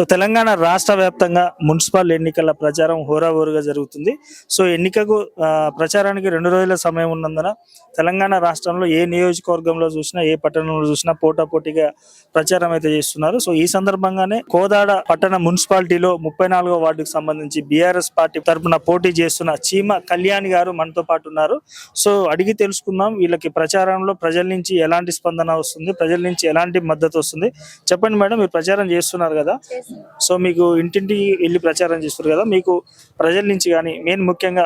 So Telangana రాష్ట్ర వ్యాప్తంగా municipal ఎన్నికల ప్రచారం హోరాహోరుగా జరుగుతుంది. సో ఎన్నికకు ప్రచారానికి రెండు రోజుల సమయం ఉన్నందున తెలంగాణ రాష్ట్రంలో ఏ నియోజకవర్గంలో చూసినా ఏ పట్టణంలో చూసినా పోటాపోటీగా ప్రచారం అయితే చేస్తున్నారు. సో ఈ సందర్భంగానే కోదాడ పట్టణ మున్సిపాలిటీలో ముప్పై నాలుగో వార్డుకు సంబంధించి బీఆర్ఎస్ పార్టీ తరపున పోటీ చేస్తున్న చీమ కళ్యాణ్ గారు మనతో పాటు ఉన్నారు. సో అడిగి తెలుసుకుందాం వీళ్ళకి ప్రచారంలో ప్రజల నుంచి ఎలాంటి స్పందన వస్తుంది ప్రజల నుంచి ఎలాంటి మద్దతు వస్తుంది. చెప్పండి మేడం మీరు ప్రచారం చేస్తున్నారు కదా. సో మీకు ఇంటింటికి వెళ్ళి ప్రచారం చేస్తారు కదా మీకు ప్రజల నుంచి కానీ మెయిన్ ముఖ్యంగా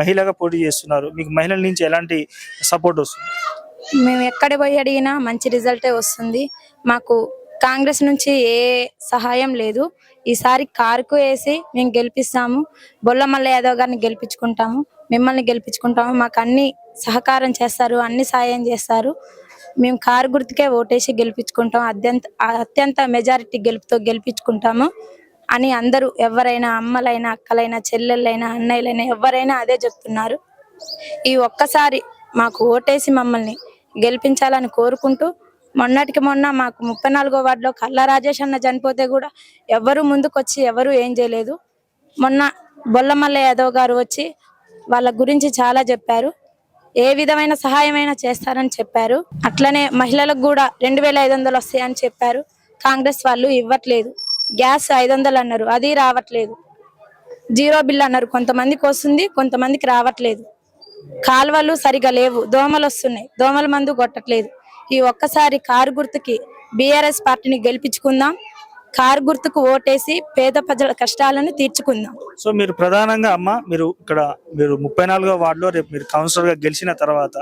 మహిళగా పోటీ చేస్తున్నారు మీకు మహిళల నుంచి ఎలాంటి సపోర్ట్ వస్తుంది? మేము ఎక్కడ పోయి అడిగినా మంచి రిజల్టే వస్తుంది. మాకు కాంగ్రెస్ నుంచి ఏ సహాయం లేదు. ఈసారి కారుకు వేసి మేము గెలిపిస్తాము. బొల్లమల్ల యాదవ్ గారిని గెలిపించుకుంటాము. మిమ్మల్ని గెలిపించుకుంటాము. మాకు అన్ని సహకారం చేస్తారు అన్ని సాయం చేస్తారు. మేము కారు గుర్తుకే ఓటేసి గెలిపించుకుంటాం. అత్యంత అత్యంత మెజారిటీ గెలుపుతో గెలిపించుకుంటాము. అని అందరూ ఎవరైనా అమ్మలైనా అక్కలైనా చెల్లెళ్ళైనా అన్నయ్యలైనా ఎవరైనా అదే చెప్తున్నారు. ఈ ఒక్కసారి మాకు ఓటేసి మమ్మల్ని గెలిపించాలని కోరుకుంటూ మొన్నటికి మొన్న మాకు ముప్పై నాలుగో వార్డులో కల్లా రాజేష్ అన్న చనిపోతే కూడా ఎవరు ముందుకొచ్చి ఎవరు ఏం చేయలేదు. మొన్న బొల్లమల్ల యాదవ్ గారు వచ్చి వాళ్ళ గురించి చాలా చెప్పారు. ఏ విధమైన సహాయమైనా చేస్తారని చెప్పారు. అట్లనే మహిళలకు కూడా రెండు వేల ఐదు వందలు వస్తాయని చెప్పారు. కాంగ్రెస్ వాళ్ళు ఇవ్వట్లేదు. గ్యాస్ ఐదు వందలు అన్నారు. అది రావట్లేదు. జీరో బిల్ అన్నారు. కొంతమందికి వస్తుంది కొంతమందికి రావట్లేదు. కాలువలు సరిగా లేవు. దోమలు వస్తున్నాయి. దోమల మందు కొట్టట్లేదు. ఈ ఒక్కసారి కారు గుర్తుకి బీఆర్ఎస్ పార్టీని గెలిపించుకుందాం. కారు గుర్తుకు ఓటేసి పేద ప్రజల కష్టాలను తీర్చుకుందాం. సో మీరు ప్రధానంగా అమ్మ మీరు ఇక్కడ మీరు ముప్పై నాలుగో వార్డులో రేపు మీరు కౌన్సిలర్గా గెలిచిన తర్వాత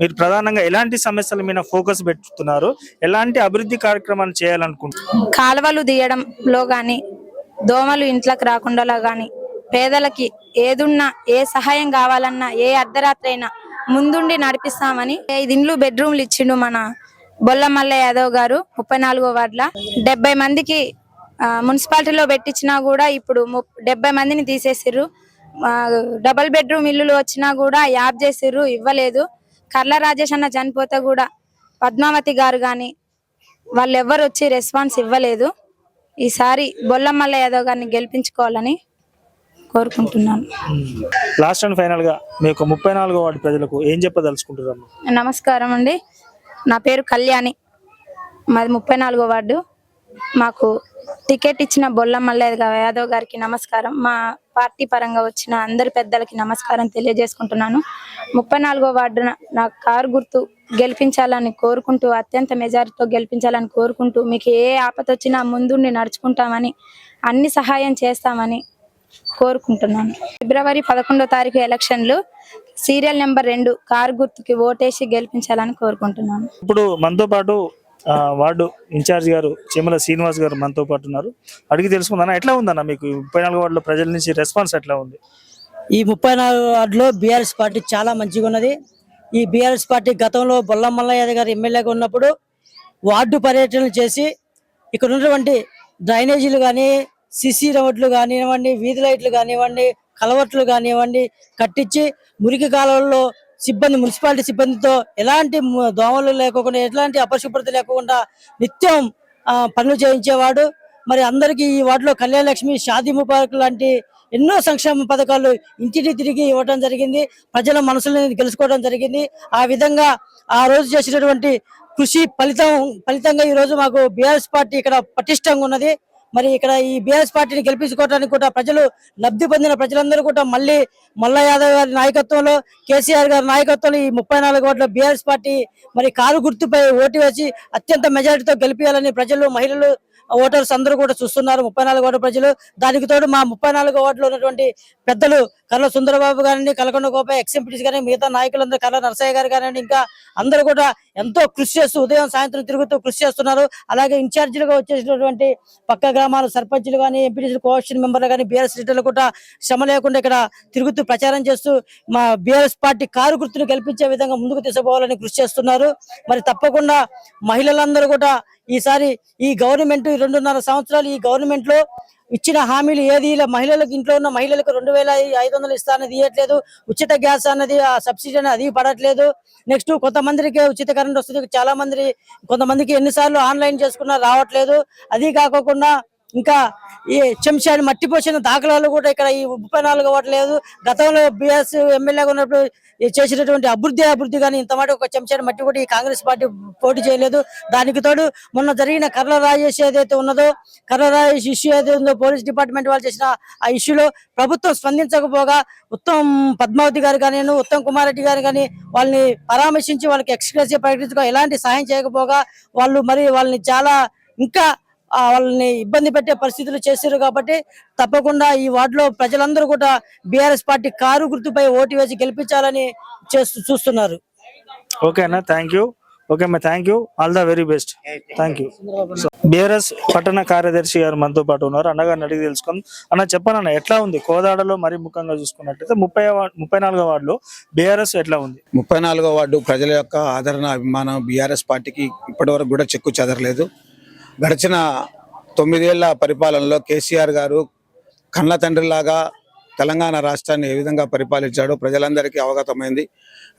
మీరు ప్రధానంగా ఎలాంటి సమస్యల మీద ఫోకస్ పెట్టుతున్నారు? ఎలాంటి అభివృద్ధి కార్యక్రమాలు చేయాలనుకుంటున్నారు? కాలువలు తీయడంలో గాని దోమలు ఇంట్లోకి రాకుండా గాని పేదలకి ఏదున్నా ఏ సహాయం కావాలన్నా ఏ అర్ధరాత్రి అయినా ముందుండి నడిపిస్తామని ఐదు ఇండ్లు బెడ్రూమ్లు ఇచ్చిండు మన బొల్లమల్ల యాదవ్ గారు ముప్పై నాలుగో వార్డుల. డెబ్బై మందికి మున్సిపాలిటీలో పెట్టించినా కూడా ఇప్పుడు ముప్- డెబ్బై మందిని తీసేసిర్రు. డబల్ బెడ్రూమ్ ఇల్లులు వచ్చినా కూడా యాప్ చేసిర్రు ఇవ్వలేదు. కర్ల రాజేష్ అన్న చనిపోతే కూడా పద్మావతి గారు గాని వాళ్ళు ఎవరు వచ్చి రెస్పాన్స్ ఇవ్వలేదు. ఈసారి బొల్లమల్ల యాదవ్ గారిని గెలిపించుకోవాలని కోరుకుంటున్నాను. లాస్ట్ అండ్ ఫైనల్గా మీకు ముప్పై నాలుగో వార్డు ప్రజలకు ఏం చెప్పదలుచుకుంటారు అమ్మ? నమస్కారం అండి. నా పేరు కళ్యాణి. మాది ముప్పై నాలుగో వార్డు. మాకు టికెట్ ఇచ్చిన బొల్లం మల్లయ్య యాదవ్ గారికి నమస్కారం. మా పార్టీ పరంగా వచ్చిన అందరి పెద్దలకి నమస్కారం తెలియజేసుకుంటున్నాను. ముప్పై నాలుగో వార్డున నా కారు గుర్తు గెలిపించాలని కోరుకుంటూ అత్యంత మెజారిటీతో గెలిపించాలని కోరుకుంటూ మీకు ఏ ఆపద వచ్చినా ముందుండి నడుచుకుంటామని అన్ని సహాయం చేస్తామని కోరుకుంటున్నాను. ఫిబ్రవరి పదకొండో తారీఖు ఎలక్షన్లు సీరియల్ నెంబర్ రెండు కారు గుర్తుకి ఓటేసి గెలిపించాలని కోరుకుంటున్నాను. ఇప్పుడు మనతో పాటు వార్డు ఇన్ఛార్జ్ గారు చిమ్మల శ్రీనివాస్ గారు మనతో పాటు ఉన్నారు. అడిగి తెలుసుకుందాం ఎట్లా ఉందన్న మీకు ఈ ముప్పై నాలుగో వార్డులో ప్రజల నుంచి రెస్పాన్స్ ఎట్లా ఉంది? ఈ ముప్పై నాలుగు వార్డులో బీఆర్ఎస్ పార్టీ చాలా మంచిగా ఉన్నది. ఈ బీఆర్ఎస్ పార్టీ గతంలో బొల్లం మల్లయ్య గారు ఎమ్మెల్యేగా ఉన్నప్పుడు వార్డు పర్యటనలు చేసి ఇక్కడ ఉన్నటువంటి డ్రైనేజీలు కానీ సిసి రోడ్లు కానివ్వండి వీధి లైట్లు కానివ్వండి కలవట్లు కానివ్వండి కట్టించి మురికి కాలువల్లో సిబ్బంది మున్సిపాలిటీ సిబ్బందితో ఎలాంటి దోమలు లేకుండా ఎలాంటి అపశుభ్రత లేకుండా నిత్యం పనులు చేయించేవాడు. మరి అందరికీ ఈ వార్డులో కళ్యాణ లక్ష్మి షాదీ ముబారక్ లాంటి ఎన్నో సంక్షేమ పథకాలు ఇంటిని తిరిగి ఇవ్వడం జరిగింది. ప్రజల మనసులను గెలుచుకోవడం జరిగింది. ఆ విధంగా ఆ రోజు చేసినటువంటి కృషి ఫలితం ఫలితంగా ఈ రోజు మాకు బీఆర్ఎస్ పార్టీ ఇక్కడ పటిష్టంగా ఉన్నది. మరి ఇక్కడ ఈ బీఆర్ఎస్ పార్టీని గెలిపించుకోవడానికి కూడా ప్రజలు లబ్ధి పొందిన ప్రజలందరూ కూడా మళ్ళీ మల్ల యాదవ్ గారి నాయకత్వంలో కేసీఆర్ గారి నాయకత్వంలో ఈ ముప్పై నాలుగు ఓట్ల బీఆర్ఎస్ పార్టీ మరి కారు గుర్తుపై ఓటు వేసి అత్యంత మెజారిటీతో గెలిపించాలని ప్రజలు మహిళలు ఓటర్స్ అందరూ కూడా చూస్తున్నారు. ముప్పై నాలుగు ఓట్ల ప్రజలు. దానికి తోడు మా ముప్పై నాలుగు ఓట్లు ఉన్నటువంటి పెద్దలు కర్ల సుందరబాబు గారిని కలకొండ గోపాయ్ ఎక్స్ఎంపీటీస్ గారిని మిగతా నాయకులందరూ కర్ల నరసయ్య గారు కానివ్వండి ఇంకా అందరూ కూడా ఎంతో కృషి చేస్తూ ఉదయం సాయంత్రం తిరుగుతూ కృషి చేస్తున్నారు. అలాగే ఇన్ఛార్జీలుగా వచ్చేసినటువంటి పక్క గ్రామాల సర్పంచ్లు కానీ ఎంపీటీసీ కోఆప్షన్ మెంబర్లు కానీ బీఆర్ఎస్ లీడర్లు కూడా శ్రమ లేకుండా ఇక్కడ తిరుగుతూ ప్రచారం చేస్తూ మా బీఆర్ఎస్ పార్టీ కారు గుర్తును గెలిపించే విధంగా ముందుకు తీసుకోవాలని కృషి చేస్తున్నారు. మరి తప్పకుండా మహిళలందరూ కూడా ఈసారి ఈ గవర్నమెంట్ రెండున్నర సంవత్సరాలు ఈ గవర్నమెంట్లో ఇచ్చిన హామీలు ఏది? ఇలా మహిళలకు ఇంట్లో ఉన్న మహిళలకు రెండు వేల ఐదు వందలు ఇస్తా అనేది ఇవ్వట్లేదు ఉచిత గ్యాస్ అన్నది ఆ సబ్సిడీ అనేది అది పడట్లేదు. నెక్స్ట్ కొంతమందికి ఉచిత కరెంట్ వస్తుంది. చాలా మంది కొంతమందికి ఎన్నిసార్లు ఆన్లైన్ చేసుకున్నా రావట్లేదు. అది కాకుండా ఇంకా ఈ చెంచాడు మట్టిపోసిన దాఖలాలు కూడా ఇక్కడ ఈ ఉపనాలు నాలుగు గతంలో బిఎస్ ఎమ్మెల్యేగా ఉన్నప్పుడు చేసినటువంటి అభివృద్ధి అభివృద్ధి కానీ ఇంత మాట ఒక చెంచాడు మట్టి కూడా ఈ కాంగ్రెస్ పార్టీ పోటీ చేయలేదు. దానికి తోడు మొన్న జరిగిన కర్ల రాజేష్ ఏదైతే ఉన్నదో కర్ల రాజేష్ ఇష్యూ ఏదైతే ఉందో పోలీస్ డిపార్ట్మెంట్ వాళ్ళు చేసిన ఆ ఇష్యూలో ప్రభుత్వం స్పందించకపోగా ఉత్తమ్ పద్మావతి గారు కానీ ఉత్తమ్ కుమార్ రెడ్డి గారు కానీ వాళ్ళని పరామర్శించి వాళ్ళకి ఎక్స్ప్రెస్ ప్రకటించుకో ఎలాంటి సహాయం చేయకపోగా వాళ్ళు మరి వాళ్ళని చాలా ఇంకా వాళ్ళని ఇబ్బంది పెట్టే పరిస్థితులు చేశారు కాబట్టి తప్పకుండా ఈ వార్డులో ప్రజలందరూ కూడా బీఆర్ఎస్ పార్టీ కారు గుర్తుపై ఓటు వేసి గెలిపించాలని చేస్తూ చూస్తున్నారు. ఓకే అన్న థ్యాంక్ యూ ఓకే అమ్మా thank you all the very best thank you BRS పట్టణ కార్యదర్శి గారు మనతో పాటు ఉన్నారు. అన్నగారిని అడిగి తెలుసుకుందాం. అన్న చెప్పండి అన్న ఎట్లా ఉంది? కోదాడలో మరి ముఖ్యంగా చూసుకున్నట్టయితే ముప్పై ముప్పై నాలుగో వార్డులో బీఆర్ఎస్ ఎట్లా ఉంది? ముప్పై నాలుగో వార్డు ప్రజల యొక్క ఆదరణ అభిమానం బీఆర్ఎస్ పార్టీకి ఇప్పటివరకు కూడా చెక్కు చెదరలేదు. గడిచిన తొమ్మిదేళ్ళ పరిపాలనలో కేసీఆర్ గారు కళ్ళ తండ్రిలాగా తెలంగాణ రాష్ట్రాన్ని ఏ విధంగా పరిపాలించాడో ప్రజలందరికీ అవగతమైంది.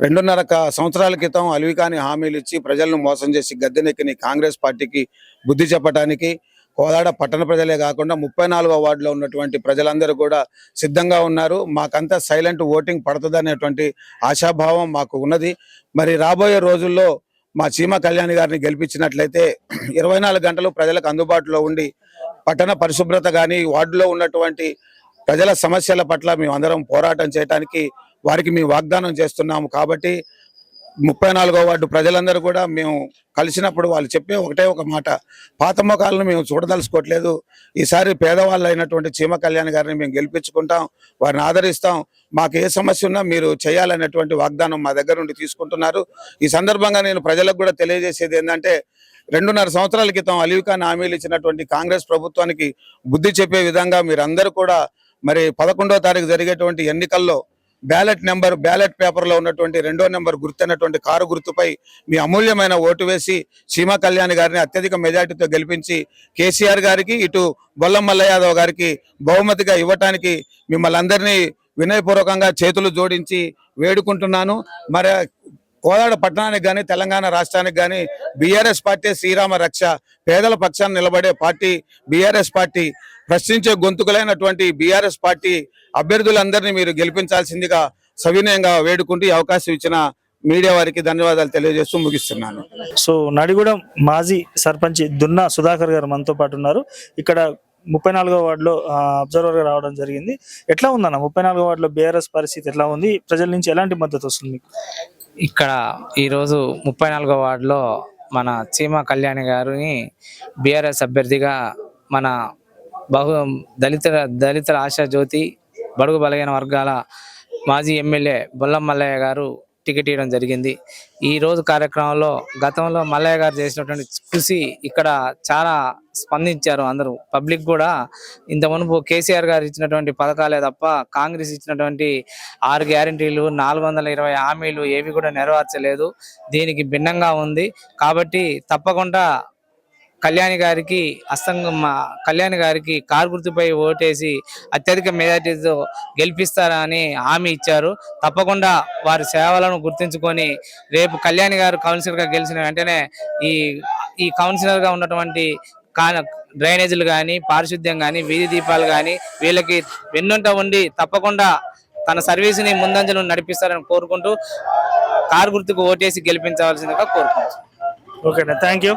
రెండున్నర సంవత్సరాల క్రితం అలివికాని హామీలు ఇచ్చి ప్రజలను మోసం చేసి గద్దెనెక్కిని కాంగ్రెస్ పార్టీకి బుద్ధి చెప్పడానికి కోదాడ పట్టణ ప్రజలే కాకుండా ముప్పై నాలుగో వార్డులో ఉన్నటువంటి ప్రజలందరూ కూడా సిద్ధంగా ఉన్నారు. మాకంతా సైలెంట్ ఓటింగ్ పడుతుందనేటువంటి ఆశాభావం మాకు ఉన్నది. మరి రాబోయే రోజుల్లో మా చీమ కళ్యాణి గారిని గెలిపించినట్లయితే ఇరవై నాలుగు గంటలు ప్రజలకు అందుబాటులో ఉండి పట్టణ పరిశుభ్రత కానీ వార్డులో ఉన్నటువంటి ప్రజల సమస్యల పట్ల మేము అందరం పోరాటం చేయడానికి వారికి మేము వాగ్దానం చేస్తున్నాము. కాబట్టి ముప్పై నాలుగో వార్డు ప్రజలందరూ కూడా మేము కలిసినప్పుడు వాళ్ళు చెప్పే ఒకటే ఒక మాట. పాత ముఖాలను మేము చూడదలుచుకోవట్లేదు. ఈసారి పేదవాళ్ళు అయినటువంటి చీమ కళ్యాణ్ గారిని మేము గెలిపించుకుంటాం వారిని ఆదరిస్తాం. మాకు ఏ సమస్య ఉన్నా మీరు చేయాలనేటువంటి వాగ్దానం మా దగ్గర నుండి తీసుకుంటున్నారు. ఈ సందర్భంగా నేను ప్రజలకు కూడా తెలియజేసేది ఏంటంటే రెండున్నర సంవత్సరాల క్రితం అలీవ్ హామీలు ఇచ్చినటువంటి కాంగ్రెస్ ప్రభుత్వానికి బుద్ధి చెప్పే విధంగా మీరందరూ కూడా మరి పదకొండో తారీఖు జరిగేటువంటి ఎన్నికల్లో బ్యాలెట్ నెంబర్ బ్యాలెట్ పేపర్లో ఉన్నటువంటి రెండో నెంబర్ గుర్తైనటువంటి కారు గుర్తుపై మీ అమూల్యమైన ఓటు వేసి సీమా కళ్యాణ్ గారిని అత్యధిక మెజార్టీతో గెలిపించి కేసీఆర్ గారికి ఇటు బొల్లం మల్ల యాదవ్ గారికి బహుమతిగా ఇవ్వటానికి మిమ్మల్ని అందరినీ వినయపూర్వకంగా చేతులు జోడించి వేడుకుంటున్నాను. మరి కోదాడ పట్టణానికి కానీ తెలంగాణ రాష్ట్రానికి కానీ బీఆర్ఎస్ పార్టీ శ్రీరామ రక్ష పేదల పక్షాన్ని నిలబడే పార్టీ బీఆర్ఎస్ పార్టీ ప్రశ్నించే గొంతుకులైనటువంటి బీఆర్ఎస్ పార్టీ అభ్యర్థులందరినీ మీరు గెలిపించాల్సిందిగా సవినయంగా వేడుకుంటూ ఈ అవకాశం ఇచ్చిన మీడియా వారికి ధన్యవాదాలు తెలియజేస్తూ ముగిస్తున్నాను. సో నడిగూడెం మాజీ సర్పంచ్ దున్నా సుధాకర్ గారు మనతో పాటు ఉన్నారు. ఇక్కడ ముప్పై నాలుగో వార్డులో అబ్జర్వర్గా రావడం జరిగింది. ఎట్లా ఉందన్న? ముప్పై నాలుగో వార్డులో బీఆర్ఎస్ పరిస్థితి ఎట్లా ఉంది? ప్రజల నుంచి ఎలాంటి మద్దతు వస్తుంది మీకు? ఇక్కడ ఈరోజు ముప్పై నాలుగో వార్డులో మన చీమ కళ్యాణి గారిని బీఆర్ఎస్ అభ్యర్థిగా మన బహు దళిత దళితుల ఆశా జ్యోతి బడుగు బలహీన వర్గాల మాజీ ఎమ్మెల్యే బొల్లం మల్లయ్య గారు టికెట్ ఇవ్వడం జరిగింది. ఈ రోజు కార్యక్రమంలో గతంలో మల్లయ్య గారు చేసినటువంటి కృషి ఇక్కడ చాలా స్పందించారు అందరూ. పబ్లిక్ కూడా ఇంత మునుపు కేసీఆర్ గారు ఇచ్చినటువంటి పథకాలే తప్ప కాంగ్రెస్ ఇచ్చినటువంటి ఆరు గ్యారంటీలు నాలుగు వందల ఇరవై హామీలు ఏవి కూడా నెరవేర్చలేదు. దీనికి భిన్నంగా ఉంది. కాబట్టి తప్పకుండా కళ్యాణి గారికి అస్తంగం కళ్యాణి గారికి కారు గుర్తుపై ఓటేసి అత్యధిక మెజార్టీతో గెలిపిస్తారని హామీ ఇచ్చారు. తప్పకుండా వారి సేవలను గుర్తుంచుకొని రేపు కళ్యాణి గారు కౌన్సిలర్గా గెలిచిన వెంటనే ఈ ఈ కౌన్సిలర్గా ఉన్నటువంటి కా- డ్రైనేజీలు కానీ పారిశుద్ధ్యం కానీ వీధి దీపాలు కానీ వీళ్ళకి వెన్నుంట ఉండి తప్పకుండా తన సర్వీస్ని ముందంజలు నడిపిస్తారని కోరుకుంటూ కారు గుర్తుకు ఓటేసి గెలిపించవలసిందిగా కోరుకుంటున్నాను. ఓకేనా థ్యాంక్ యూ